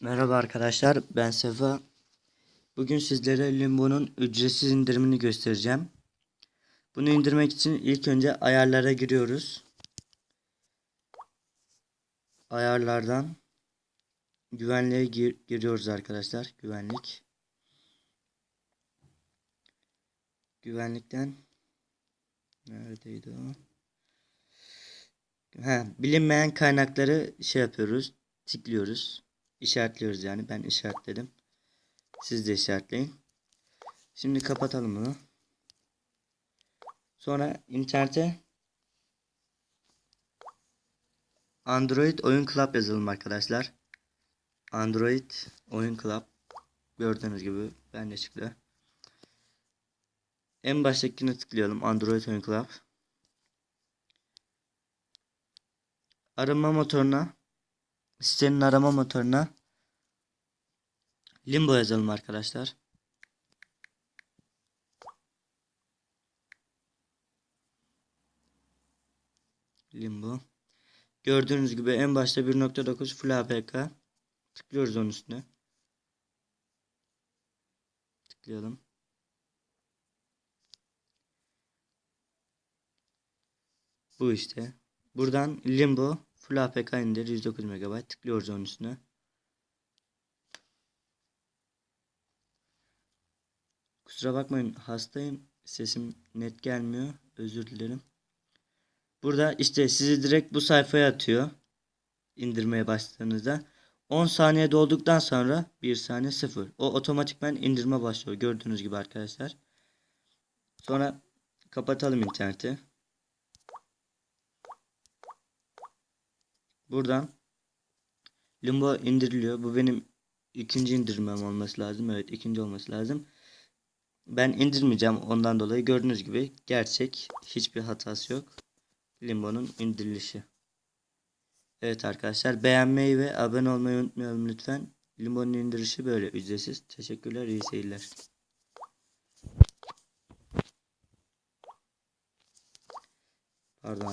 Merhaba arkadaşlar, ben Sefa. Bugün sizlere Limbo'nun ücretsiz indirimini göstereceğim. Bunu indirmek için ilk önce ayarlara giriyoruz. Ayarlardan güvenliğe gir- giriyoruz arkadaşlar. Güvenlik. Güvenlikten neredeydi o? Ha, bilinmeyen kaynakları şey yapıyoruz, tıklıyoruz. İşaretliyoruz yani. Ben işaretledim. Siz de işaretleyin. Şimdi kapatalım bunu. Sonra internete Android Oyun Club yazalım arkadaşlar. Android Oyun Club. Gördüğünüz gibi bende çıktı. En baştakine tıklayalım. Android Oyun Club. Arama motoruna sitenin arama motoruna Limbo yazalım arkadaşlar. Limbo. Gördüğünüz gibi en başta 1.9 Full APK. Tıklıyoruz onun üstüne. Tıklayalım. Bu işte. Buradan Limbo Full APK indir 109 MB tıklıyoruz onun üstüne. Kusura bakmayın hastayım. Sesim net gelmiyor. Özür dilerim. Burada işte sizi direkt bu sayfaya atıyor. İndirmeye başladığınızda. 10 saniye dolduktan sonra 1 saniye 0. O otomatikman indirme başlıyor. Gördüğünüz gibi arkadaşlar. Sonra kapatalım interneti. Buradan Limbo indiriliyor. Bu benim ikinci indirmem olması lazım. Evet ikinci olması lazım. Ben indirmeyeceğim ondan dolayı gördüğünüz gibi gerçek hiçbir hatası yok. Limbo'nun indirilişi. Evet arkadaşlar beğenmeyi ve abone olmayı unutmayalım lütfen. Limbo'nun indirişi böyle ücretsiz. Teşekkürler iyi seyirler. Pardon.